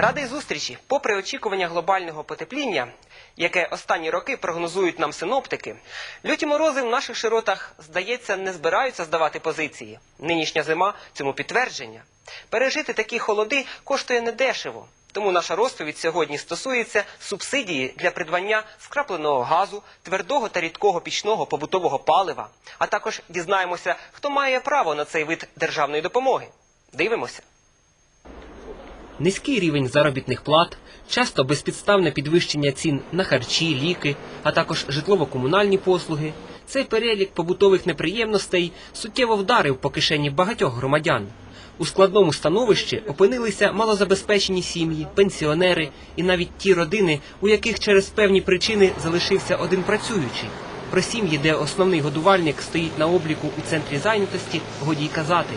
Радий зустрічі. Попри очікування глобального потепління, яке останні роки прогнозують нам синоптики, люті морози в наших широтах, здається, не збираються здавати позиції. Нинішня зима цьому підтвердження. Пережити такі холоди коштує недешево. Тому наша розповідь сьогодні стосується субсидії для придбання скрапленого газу, твердого та рідкого пічного побутового палива. А також дізнаємося, хто має право на цей вид державної допомоги. Дивимося. Низький рівень заробітних плат, часто безпідставне підвищення цін на харчі, ліки, а також житлово-комунальні послуги. Цей перелік побутових неприємностей суттєво вдарив по кишені багатьох громадян. У складному становищі опинилися малозабезпечені сім'ї, пенсіонери і навіть ті родини, у яких через певні причини залишився один працюючий. Про сім'ї, де основний годувальник стоїть на обліку у центрі зайнятості, годі й казати.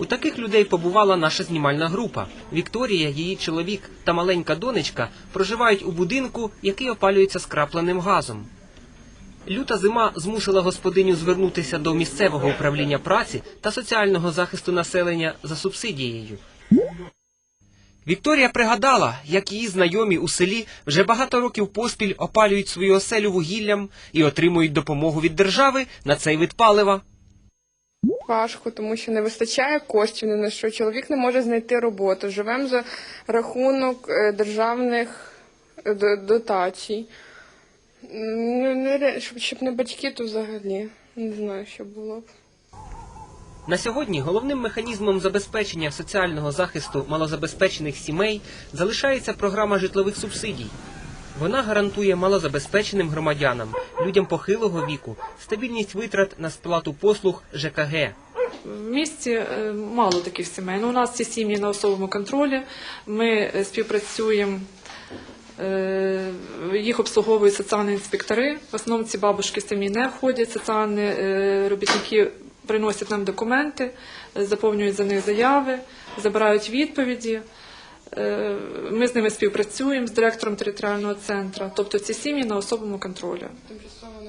У таких людей побувала наша знімальна група. Вікторія, її чоловік та маленька донечка проживають у будинку, який опалюється скрапленим газом. Люта зима змусила господиню звернутися до місцевого управління праці та соціального захисту населення за субсидією. Вікторія пригадала, як її знайомі у селі вже багато років поспіль опалюють свою оселю вугіллям і отримують допомогу від держави на цей вид палива. Важко, тому що не вистачає коштів ні на що. Чоловік не може знайти роботу. Живемо за рахунок е, державних е, дотацій. Ну, щоб не батьки, то взагалі не знаю, що було б. На сьогодні головним механізмом забезпечення соціального захисту малозабезпечених сімей залишається програма житлових субсидій. Вона гарантує малозабезпеченим громадянам, людям похилого віку, стабільність витрат на сплату послуг ЖКГ. В місті е, мало таких сімей. Ну, у нас ці сім'ї на особовому контролі. Ми е, співпрацюємо, е, їх обслуговують соціальні інспектори. В основному ці бабушки самі не ходять. Соціальні робітники приносять нам документи, заповнюють за них заяви, забирають відповіді. Е, Ми з ними співпрацюємо з директором територіального центру. Тобто ці сім'ї на особовому контролі.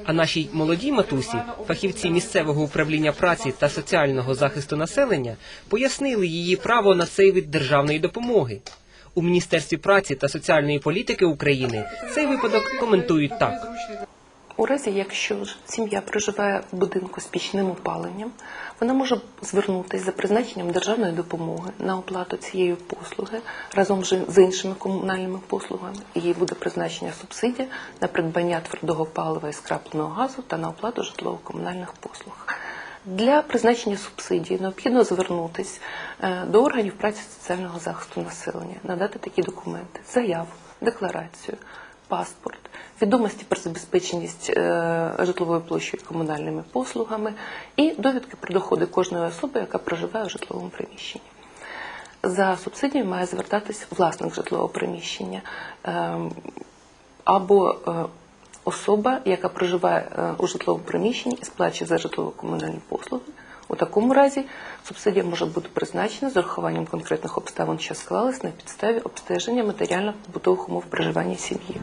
А нашій молодій матусі, фахівці місцевого управління праці та соціального захисту населення, пояснили її право на цей вид державної допомоги. У Міністерстві праці та соціальної політики України цей випадок коментують так. У разі, якщо сім'я проживає в будинку з пічним опаленням, вона може звернутися за призначенням державної допомоги на оплату цієї послуги разом з іншими комунальними послугами. Їй буде призначення субсидія на придбання твердого палива і скрапленого газу та на оплату житлово-комунальних послуг. Для призначення субсидії необхідно звернутися е, до органів праці соціального захисту населення, надати такі документи: заяву, декларацію, паспорт, відомості про забезпеченість е, житловою площею комунальними послугами і довідки про доходи кожної особи, яка проживає у житловому приміщенні. За субсидією має звертатись власник житлового приміщення е, або е, особа, яка проживає е, у житловому приміщенні і сплачує за житлово-комунальні послуги. У такому разі субсидія може бути призначена з урахуванням конкретних обставин, що склались на підставі обстеження матеріально-побутових умов проживання сім'ї.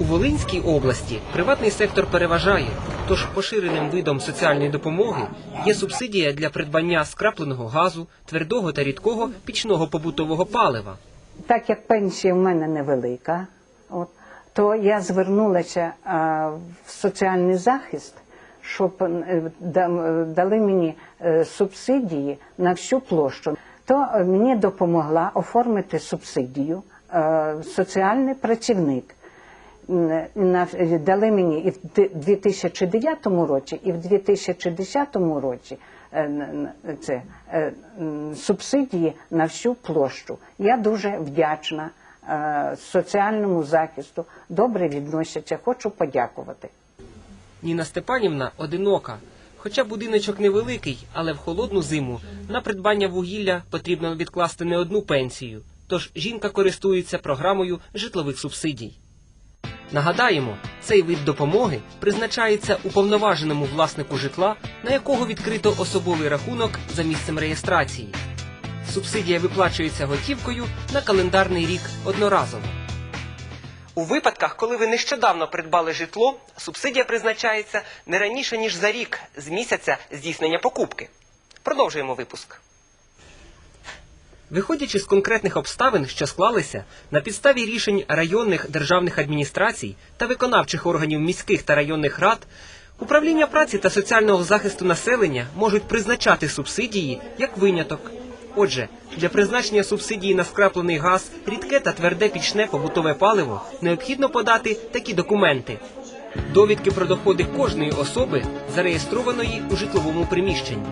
У Волинській області приватний сектор переважає, тож поширеним видом соціальної допомоги є субсидія для придбання скрапленого газу, твердого та рідкого пічного побутового палива. так як пенсія в мене невелика, от, то я звернулася а, в соціальний захист, щоб е, дали мені е, субсидії на всю площу. То е, мені допомогла оформити субсидію е, соціальний працівник. На- дали мені і в ди- 2009 році, і в 2010 році е, це, е, субсидії на всю площу. Я дуже вдячна е, соціальному захисту, добре відносяться. Хочу подякувати. Ніна Степанівна одинока. Хоча будиночок невеликий, але в холодну зиму на придбання вугілля потрібно відкласти не одну пенсію. Тож жінка користується програмою житлових субсидій. Нагадаємо, цей вид допомоги призначається уповноваженому власнику житла, на якого відкрито особовий рахунок за місцем реєстрації. Субсидія виплачується готівкою на календарний рік одноразово. У випадках, коли ви нещодавно придбали житло, субсидія призначається не раніше ніж за рік з місяця здійснення покупки. Продовжуємо випуск. Виходячи з конкретних обставин, що склалися, на підставі рішень районних державних адміністрацій та виконавчих органів міських та районних рад, управління праці та соціального захисту населення можуть призначати субсидії як виняток. Отже, для призначення субсидії на скраплений газ, рідке та тверде пічне побутове паливо необхідно подати такі документи: довідки про доходи кожної особи, зареєстрованої у житловому приміщенні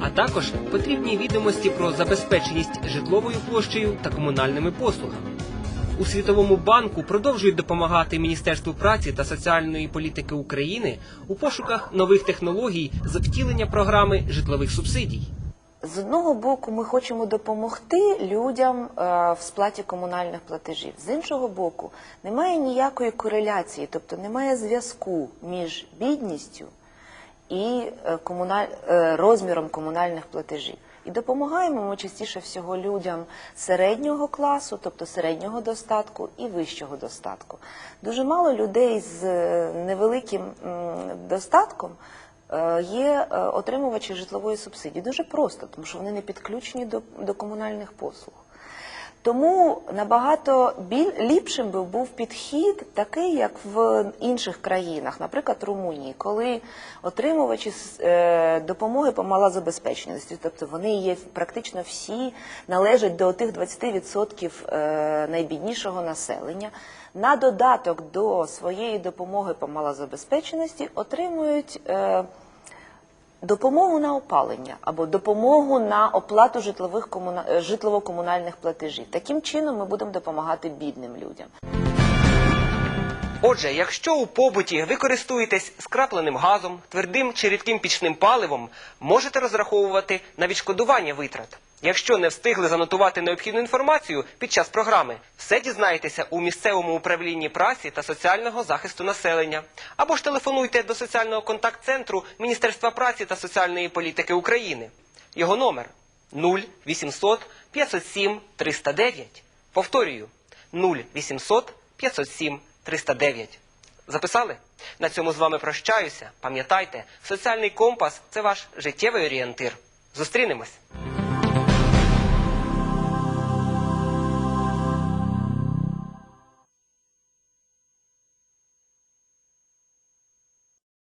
а також потрібні відомості про забезпеченість житловою площею та комунальними послугами. У Світовому банку продовжують допомагати Міністерству праці та соціальної політики України у пошуках нових технологій з втілення програми житлових субсидій. З одного боку, ми хочемо допомогти людям е, в сплаті комунальних платежів. З іншого боку, немає ніякої кореляції, тобто немає зв'язку між бідністю і е, комуналь... е, розміром комунальних платежів. І допомагаємо ми частіше всього людям середнього класу, тобто середнього достатку і вищого достатку. Дуже мало людей з е, невеликим достатком є отримувачі житлової субсидії. Дуже просто, тому що вони не підключені до комунальних послуг. Тому набагато біль, ліпшим би був підхід такий, як в інших країнах, наприклад, Румунії, коли отримувачі е, допомоги по малозабезпеченості, тобто вони є практично всі належать до тих 20% е, найбіднішого населення. На додаток до своєї допомоги по малозабезпеченості отримують. Допомогу на опалення або допомогу на оплату житлових комуна... е, житлово-комунальних платежів. Таким чином ми будемо допомагати бідним людям. Отже, якщо у побуті ви користуєтесь скрапленим газом, твердим чи рідким пічним паливом, можете розраховувати на відшкодування витрат. Якщо не встигли занотувати необхідну інформацію під час програми, все дізнаєтеся у місцевому управлінні праці та соціального захисту населення. Або ж телефонуйте до соціального контакт-центру Міністерства праці та соціальної політики України. Його номер 0800 507 309. Повторюю 0800 507 309. Записали? На цьому з вами прощаюся. Пам'ятайте, соціальний компас це ваш життєвий орієнтир. Зустрінемось!